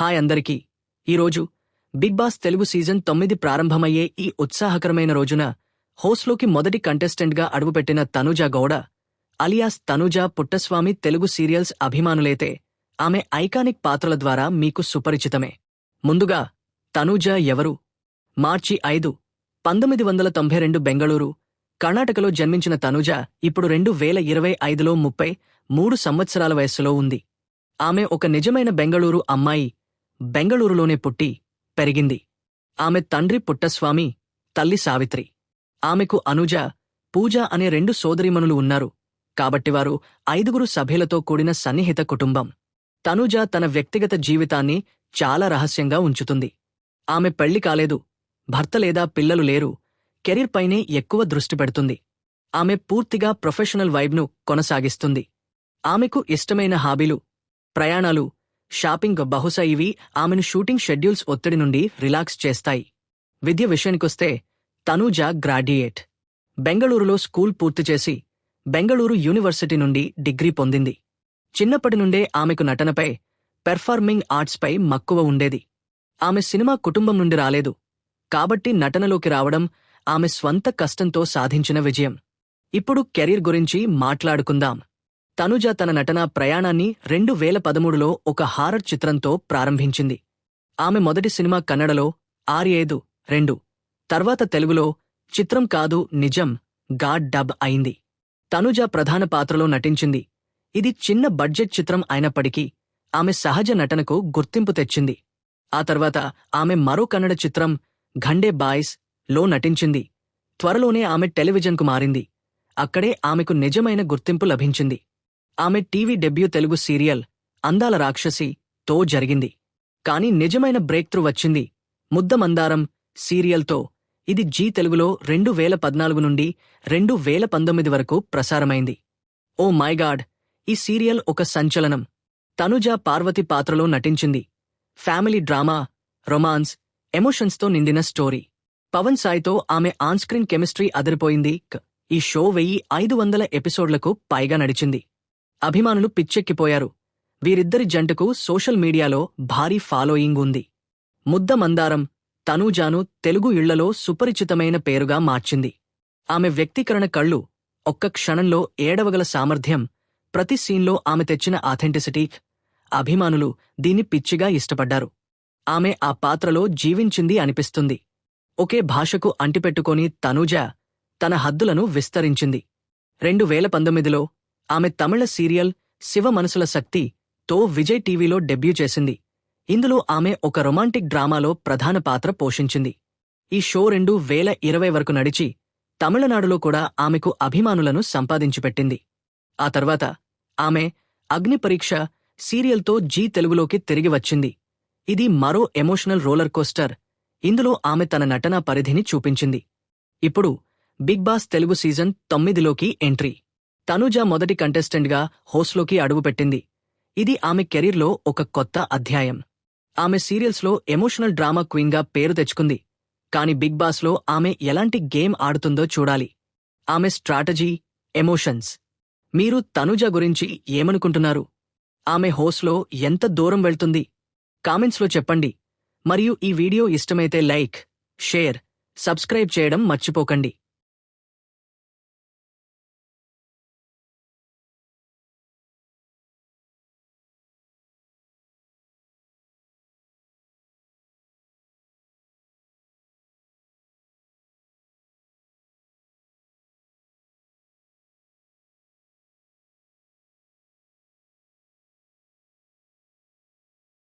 Hi అందరికీ. ఈరోజు big Boss Telugu season తొమ్మిది ప్రారంభమయ్యే ఈ ఉత్సాహకరమైన రోజున హోస్లోకి మొదటి కంటెస్టెంట్గా అడుగుపెట్టిన తనుజా గౌడ అలియాస్ తనుజా పుట్టస్వామి తెలుగు సీరియల్స్ అభిమానులైతే ఆమె ఐకానిక్ పాత్రల ద్వారా మీకు సుపరిచితమే. ముందుగా తనుజా ఎవరు? మార్చి ఐదు పంతొమ్మిది వందల తొంభై రెండు బెంగళూరు కర్ణాటకలో జన్మించిన తనుజ ఇప్పుడు రెండు వేల ఇరవై ఐదులో ముప్పై మూడు సంవత్సరాల వయస్సులో ఉంది. ఆమె ఒక నిజమైన బెంగళూరు అమ్మాయి బెంగళూరులోనే పుట్టి పెరిగింది. ఆమె తండ్రి పుట్టస్వామి తల్లి సావిత్రి. ఆమెకు అనుజ పూజ అనే రెండు సోదరీమణులు ఉన్నారు. కాబట్టి వారు ఐదుగురు సభ్యులతో కూడిన సన్నిహిత కుటుంబం. తనుజ తన వ్యక్తిగత జీవితాన్ని చాలా రహస్యంగా ఉంచుతుంది. ఆమె పెళ్ళి కాలేదు భర్త లేదా పిల్లలు లేరు కెరీర్ పైనే ఎక్కువ దృష్టి పెడుతుంది. ఆమె పూర్తిగా ప్రొఫెషనల్ వైబ్ను కొనసాగిస్తుంది. ఆమెకు ఇష్టమైన హాబీలు ప్రయాణాలు షాపింగ్ బహుశా ఇవి ఆమెను షూటింగ్ షెడ్యూల్స్ ఒత్తిడి నుండి రిలాక్స్ చేస్తాయి. విద్య విషయానికొస్తే తనూజ గ్రాడ్యుయేట్. బెంగళూరులో స్కూల్ పూర్తి చేసి బెంగళూరు యూనివర్సిటీ నుండి డిగ్రీ పొందింది. చిన్నప్పటి నుండే ఆమెకు నటనపై పెర్ఫార్మింగ్ ఆర్ట్స్పై మక్కువ ఉండేది. ఆమె సినిమా కుటుంబం నుండి రాలేదు. కాబట్టి నటనలోకి రావడం ఆమె స్వంత కష్టంతో సాధించిన విజయం. ఇప్పుడు కెరీర్ గురించి మాట్లాడుకుందాం. తనుజ తన నటనా ప్రయాణాన్ని రెండు వేల పదమూడులో ఒక హారర్ చిత్రంతో ప్రారంభించింది. ఆమె మొదటి సినిమా కన్నడలో ఆర్యేదు రెండు. తర్వాత తెలుగులో చిత్రం కాదు నిజం గాడ్ డబ్ అయింది. తనుజ ప్రధాన పాత్రలో నటించింది. ఇది చిన్న బడ్జెట్ చిత్రం అయినప్పటికీ ఆమె సహజ నటనకు గుర్తింపు తెచ్చింది. ఆ తర్వాత ఆమె మరో కన్నడ చిత్రం ఘండే బాయ్స్లో నటించింది. త్వరలోనే ఆమె టెలివిజన్కు మారింది. అక్కడే ఆమెకు నిజమైన గుర్తింపు లభించింది. ఆమె టీవీ డెబ్యూ తెలుగు సీరియల్ అందాల రాక్షసి తో జరిగింది. కాని నిజమైన బ్రేక్ త్రూ వచ్చింది. ముద్దమందారం సీరియల్తో ఇది జీ తెలుగులో రెండు వేల పద్నాలుగు నుండి రెండు వేల పంతొమ్మిది వరకు ప్రసారమైంది. Oh my god! ఈ సీరియల్ ఒక సంచలనం. తనుజ పార్వతి పాత్రలో నటించింది. ఫ్యామిలీ డ్రామా రొమాన్స్ ఎమోషన్స్తో నిండిన స్టోరీ. పవన్ సాయ్తో ఆమె ఆన్ స్క్రీన్ కెమిస్ట్రీ అదిరిపోయింది. ఈ షో వెయ్యి ఐదు వందల ఎపిసోడ్లకు పైగా నడిచింది. అభిమానులు పిచ్చెక్కిపోయారు. వీరిద్దరి జంటకు సోషల్ మీడియాలో భారీ ఫాలోయింగ్ ఉంది. ముద్ద మందారం తనూజాను తెలుగు ఇళ్ళలో సుపరిచితమైన పేరుగా మార్చింది. ఆమె వ్యక్తీకరణ కళ్ళు ఒక్క క్షణంలో ఏడవగల సామర్థ్యం ప్రతి సీన్లో ఆమె తెచ్చిన ఆథెంటిసిటీ అభిమానులు దీన్ని పిచ్చిగా ఇష్టపడ్డారు. ఆమె ఆ పాత్రలో జీవించింది అనిపిస్తుంది. ఒకే భాషకు అంటిపెట్టుకొని తనూజ తన హద్దులను విస్తరించింది. రెండు వేల పంతొమ్మిదిలో ఆమె తమిళ సీరియల్ శివ మనసుల శక్తి తో విజయ్ టీవీలో డెబ్యూ చేసింది. ఇందులో ఆమె ఒక రొమాంటిక్ డ్రామాలో ప్రధాన పాత్ర పోషించింది. ఈ షో రెండు వేల ఇరవై వరకు నడిచి తమిళనాడులో కూడా ఆమెకు అభిమానులను సంపాదించిపెట్టింది ఆ తర్వాత ఆమె అగ్నిపరీక్ష సీరియల్తో జీ తెలుగులోకి తిరిగి వచ్చింది. ఇది మరో ఎమోషనల్ రోలర్ కోస్టర్. ఇందులో ఆమె తన నటనా పరిధిని చూపించింది. ఇప్పుడు బిగ్ బాస్ తెలుగు సీజన్ తొమ్మిదిలోకి ఎంట్రీ. తనుజ మొదటి కంటెస్టెంట్గా హోస్ట్లోకి అడుగుపెట్టింది ఇది ఆమె కెరీర్లో ఒక కొత్త అధ్యాయం. ఆమె సీరియల్స్లో ఎమోషనల్ డ్రామా క్వీన్గా పేరు తెచ్చుకుంది. కాని బిగ్ బాస్లో ఆమె ఎలాంటి గేమ్ ఆడుతుందో చూడాలి. ఆమె స్ట్రాటజీ ఎమోషన్స్. మీరు తనుజ గురించి ఏమనుకుంటున్నారు? ఆమె హోస్ట్లో ఎంత దూరం వెళ్తుంది? కామెంట్స్లో చెప్పండి. మరియు ఈ వీడియో ఇష్టమైతే లైక్ షేర్ సబ్స్క్రైబ్ చేయడం మర్చిపోకండి.